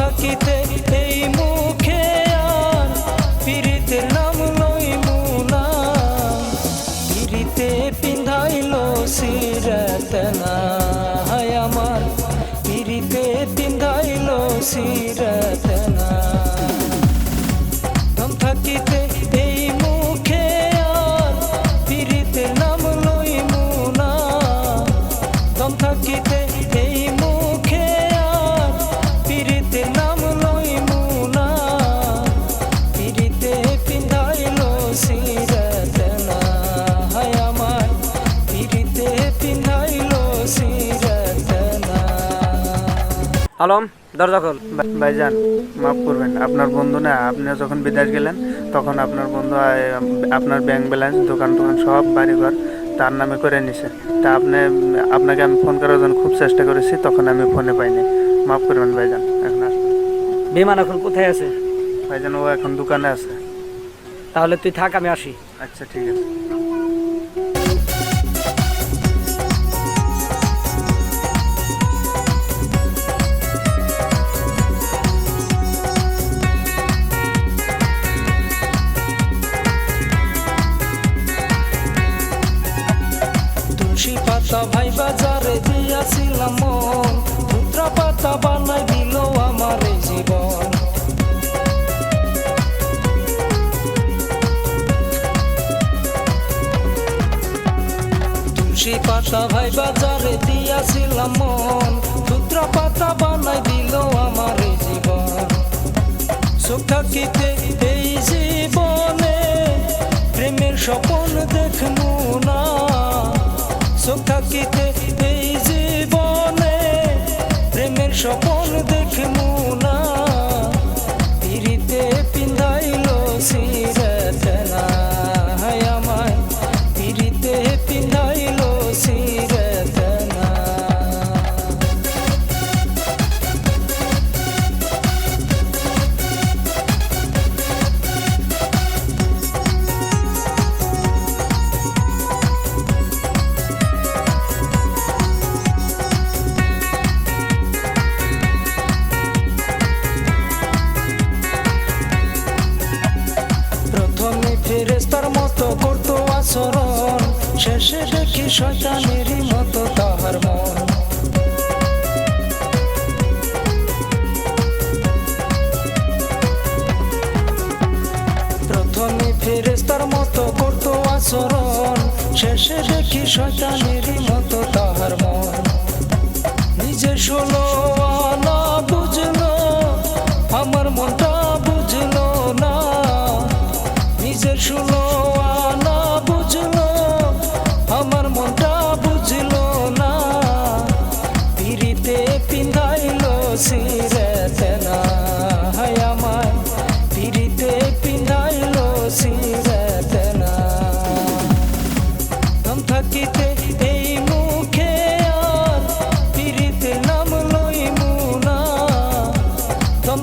থাকিতে এই মুখে আর পিড়িতে নাম লই মুলা। পিড়িতে পিন্ধাইল সিরতনা হায় আমার। পিড়িতে পিন্ধাইল সিরতনা থাকিতে আলম দরজা খোল। ভাই- ভাইজান মাফ করবেন আপনার বন্ধু না আপনি যখন বিদেশ গেলেন তখন আপনার বন্ধু আপনার ব্যাংক ব্যালেন্স দোকান টোকান সব বাড়িঘর তার নামে করে নিছে। তা আপনি আপনাকে আমি ফোন করার জন্য খুব চেষ্টা করেছি তখন আমি ফোনে পাইনি। মাফ করবেন ভাইজান এখন আসবেন। বিমান এখন কোথায় আছে? ভাইজান ও এখন দোকানে আছে। তাহলে তুই থাক আমি আসি। আচ্ছা ঠিক আছে। বাজারে দিয়াছিলাম মন। পুত্রা পাতা বানাই দিল আমার জীবন। তুলসী পাতা ভাই বাজারে দিয়াছিলাম মন। পুত্র পাতা বানাই দিল আমার জীবন। সুখ থাকিতে আচরণ, শেষে দেখি শয়তানের মতো তাহার মন। প্রথমে ফেরেস্তার মতো করত আচরণ, শেষে দেখি শয়তানের মতো তাহার মন। নিজে শোনো না বুঝলো, আমার মনটা বুঝলো না। নিজে শোনো সিরেতে না আমার। পিড়িতে পিঁধাইলো সিরেতে না দম থাকিতে এই মুখে নাম লইমু না। দম